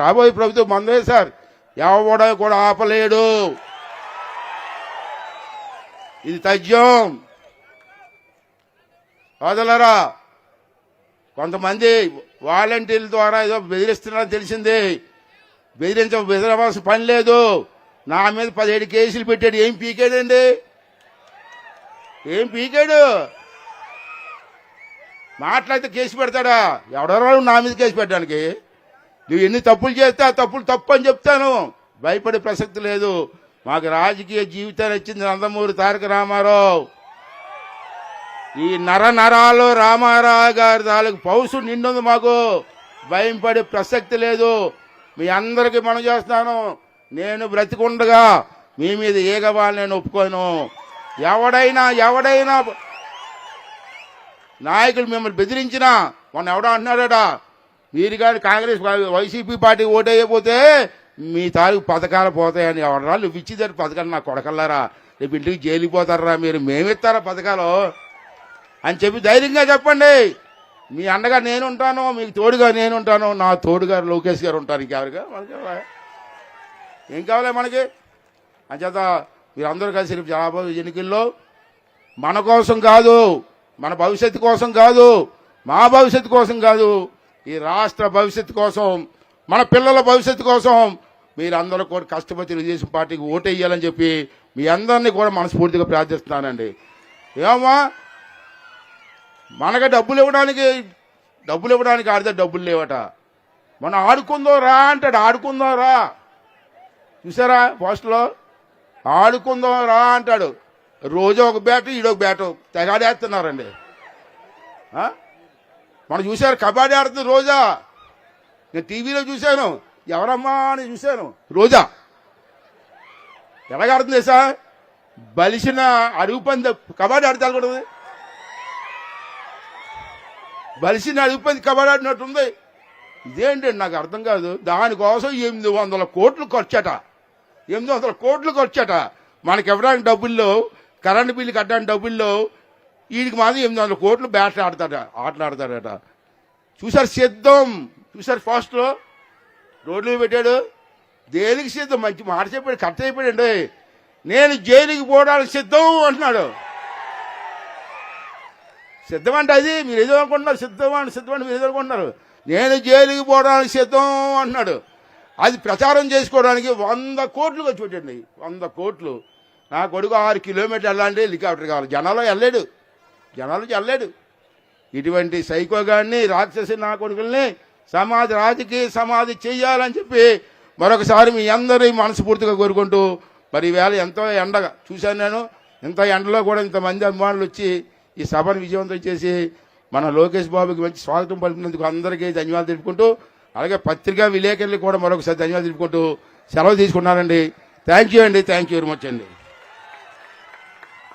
రాబోయే ప్రభుత్వం మందే సార్. ఎవడో కూడా ఆపలేడు. ఇది తథ్యం. వదలరా కొంతమంది వాలంటీర్ల ద్వారా ఏదో బెదిరిస్తున్నారని తెలిసింది. బెదిరించ బెదిరవలసిన పని లేదు. నా మీద పదిహేడు కేసులు పెట్టాడు. ఏం పీకాడండి ఏం పీకాడు? మాట్లాడితే కేసు పెడతాడా? ఎవడెవరు నా మీద కేసు పెట్టడానికి? నువ్వు ఎన్ని తప్పులు చేస్తే ఆ తప్పులు తప్పు అని చెప్తాను. భయపడే ప్రసక్తి లేదు. మాకు రాజకీయ జీవితాన్ని ఇచ్చింది నందమూరి తారక రామారావు. ఈ నర నరాలు రామారావు గారి తాలూకు పౌసు నిండుంది మాకు. భయం పడే ప్రసక్తి లేదు. మీ అందరికీ మనం చేస్తాను నేను బ్రతికుండగా మీ మీద ఏగవాలి నేను ఒప్పుకోను. ఎవడైనా ఎవడైనా నాయకులు మిమ్మల్ని బెదిరించినా మొన్న ఎవడో అంటున్నాడా మీరు కానీ కాంగ్రెస్ వైసీపీ పార్టీ ఓటైపోతే మీ తాలూకు పథకాలు పోతాయని ఎవరన్నా నువ్వు ఇచ్చిదారు పథకాలు నా కొడకల్లారా? రేపు ఇంటికి జైలిపోతారా మీరు? మేమిస్తారా పథకాలు? అని చెప్పి ధైర్యంగా చెప్పండి. మీ అండగా నేను ఉంటాను మీకు తోడుగా నేను ఉంటాను. నా తోడుగా లోకేష్ గారు ఉంటారు ఇంకెవరిగా? మనకి ఏం కావాలి మనకి? అంచేత మీరందరూ కలిసి రేపు జనాభా ఎన్నికల్లో మన కోసం కాదు మన భవిష్యత్తు కోసం కాదు మా భవిష్యత్తు కోసం కాదు ఈ రాష్ట్ర భవిష్యత్తు కోసం మన పిల్లల భవిష్యత్తు కోసం మీరందరూ కూడా కష్టపడి తెలుగుదేశం పార్టీకి ఓటేయాలని చెప్పి మీ అందరినీ కూడా మనస్ఫూర్తిగా ప్రార్థిస్తున్నానండి. ఏమమ్మా? మనకి డబ్బులు ఇవ్వడానికి డబ్బులు ఇవ్వడానికి ఆడితే డబ్బులు లేవట. మనం ఆడుకుందో రా అంటాడు ఆడుకుందో రా. చూసారా పోస్ట్లో? ఆడుకుందాం రా అంటాడు. రోజు ఒక బ్యాటు ఈడొక బ్యాటు. తెగాడేస్తున్నారండి. ఆ? మనం చూశారు కబడ్డీ ఆడుతుంది రోజా. నేను టీవీలో చూశాను. ఎవరమ్మా అని చూశాను. రోజా. ఎలాగ ఆడుతుంది సార్ బలిసిన అడుగు పంది. కబడ్డీ ఆడితే వెళ్ళకూడదు బలిసిన అడుగు పంది కబడ్డీ ఆడినట్టుంది ఇదేంటండి నాకు అర్థం కాదు. దానికోసం ఎనిమిది వందల కోట్లు ఖర్చట. ఎనిమిది వందల కోట్లు ఖర్చట. మనకి ఇవ్వడానికి డబ్బుల్లో కరెంటు బిల్లు కట్టడానికి డబ్బుల్లో వీడికి మాత్రం ఎనిమిది వందల కోట్లు బ్యాట్లు ఆడతాడ ఆటలాడతాడట. చూసారు సిద్ధం? చూసారు ఫాస్ట్లో రోడ్లు పెట్టాడు. దేనికి సిద్ధం? మంచి మాట చెప్పాడు కరెక్ట్ అయిపోయాడు నేను జైలుకి పోవడానికి సిద్ధం అంటున్నాడు. సిద్ధం అంటే అది మీరు ఏదో అనుకుంటున్నారు సిద్ధం అని సిద్ధం అని మీరు ఏదో అనుకుంటున్నారు. నేను జైలుకి పోవడానికి సిద్ధం అంటున్నాడు. అది ప్రచారం చేసుకోవడానికి వంద కోట్లు ఖర్చు పెట్టండి వంద కోట్లు. నా కొడుకు ఆరు కిలోమీటర్లు వెళ్ళాలంటే హెలికాప్టర్ కావాలి. జనాలు వెళ్ళాడు జనాలు వెళ్ళాడు ఇటువంటి సైకోగాన్ని రాక్షసి నా కొడుకుల్ని సమాధి రాజకీయ సమాధి చేయాలని చెప్పి మరొకసారి మీ అందరి మనస్ఫూర్తిగా కోరుకుంటూ మరి ఈవేళ ఎంతో ఎండగా చూశాను నేను. ఇంత ఎండలో కూడా ఇంతమంది అభిమానులు వచ్చి ఈ సభను విజయవంతం చేసి మన లోకేష్ బాబుకి మంచి స్వాగతం పలికినందుకు అందరికీ ధన్యవాదాలు తెలుపుకుంటూ అలాగే పత్రికా విలేకరులు కూడా మరొకసారి ధన్యవాదాలు తెలుపుకుంటూ సెలవు తీసుకున్నానండి థ్యాంక్ యూ అండి. థ్యాంక్ యూ వెరీ మచ్ అండి.